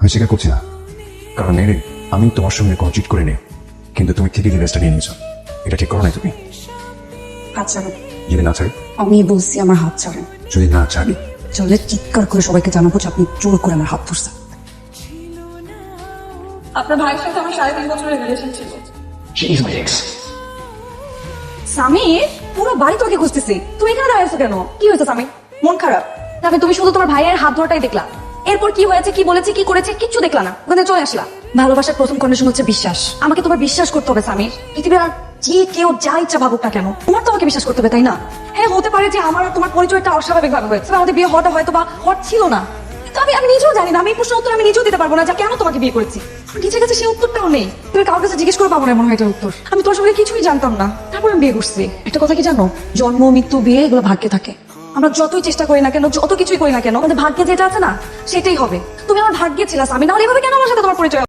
আমি স্বীকার করছি না। কারণ মেরে আমি তোমার সঙ্গে কোনো চিট করে নেই। কিন্তু তুমি ঠিকই ডিভাইসটা নিয়ে নিয়েছো। এটা ঠিক করো নাই তুমি? হাত যদি না ছাড়ি? আমি বলছি আমার হাত ছাড়েন যদি না ছাড়ি? চলে চিৎকার করে সবাইকে জানাব যে আপনি জোর করে আমার হাত ধরছেন। আপনার ভাইয়ের সাথে আমার সাড়ে তিন বছরের রিলেশন ছিল। Ex. সামির পুরো বাড়ি তোকে খুঁজতেছি। তুমি এখানে দাঁড়াইছো কেন? কি হয়েছে সামির? মন খারাপ? তারপরে তুমি শুধু তোমার ভাইয়ের হাত ধরাটাই দেখলা। এরপর কি হয়েছে, কি বলেছে, কি করেছে, কিচ্ছু দেখলা না। ওখানে চলে আসলা। ভালোবাসার প্রথম কন্ডিশন হচ্ছে বিশ্বাস। আমাকে তোমার বিশ্বাস করতে হবে, সামির। পৃথিবীর আর যে কেউ যা ইচ্ছা ভাবুক না কেন, তোমার তো আমাকে বিশ্বাস করতে হবে, তাই না? হ্যাঁ হতে পারে যে আমার তোমার পরিচয়টা অস্বাভাবিক ভাবে হয়েছে আমাদের বিয়ে হওয়াটা হয়তো বা হট ছিল না। তো আমি আমি নিজেও জানি না, আমি প্রশ্ন উত্তর আমি নিজেও দিতে পারব না, যে কেন তোমাকে বিয়ে করেছি? নিজের কাছে সেই উত্তরটাও নেই। তুমি কারোর কাছে জিজ্ঞেস করে পাবো না এমন হয় উত্তর। আমি তোমার সঙ্গে কিছুই জানতাম না। তারপর আমি বিয়ে করছি। একটা কথা কি জানো? জন্ম, মৃত্যু, বিয়ে, এগুলো ভাগ্যে থাকে। আমরা যতই চেষ্টা করি না কেন, যত কিছুই করি না কেন, আমাদের ভাগ্যে যেটা আছে না, সেটাই হবে। তুমি আমার ভাগ্যে ছিলাস আমি নাহলে এভাবে কেন আমার সাথে তোমার পরিচয়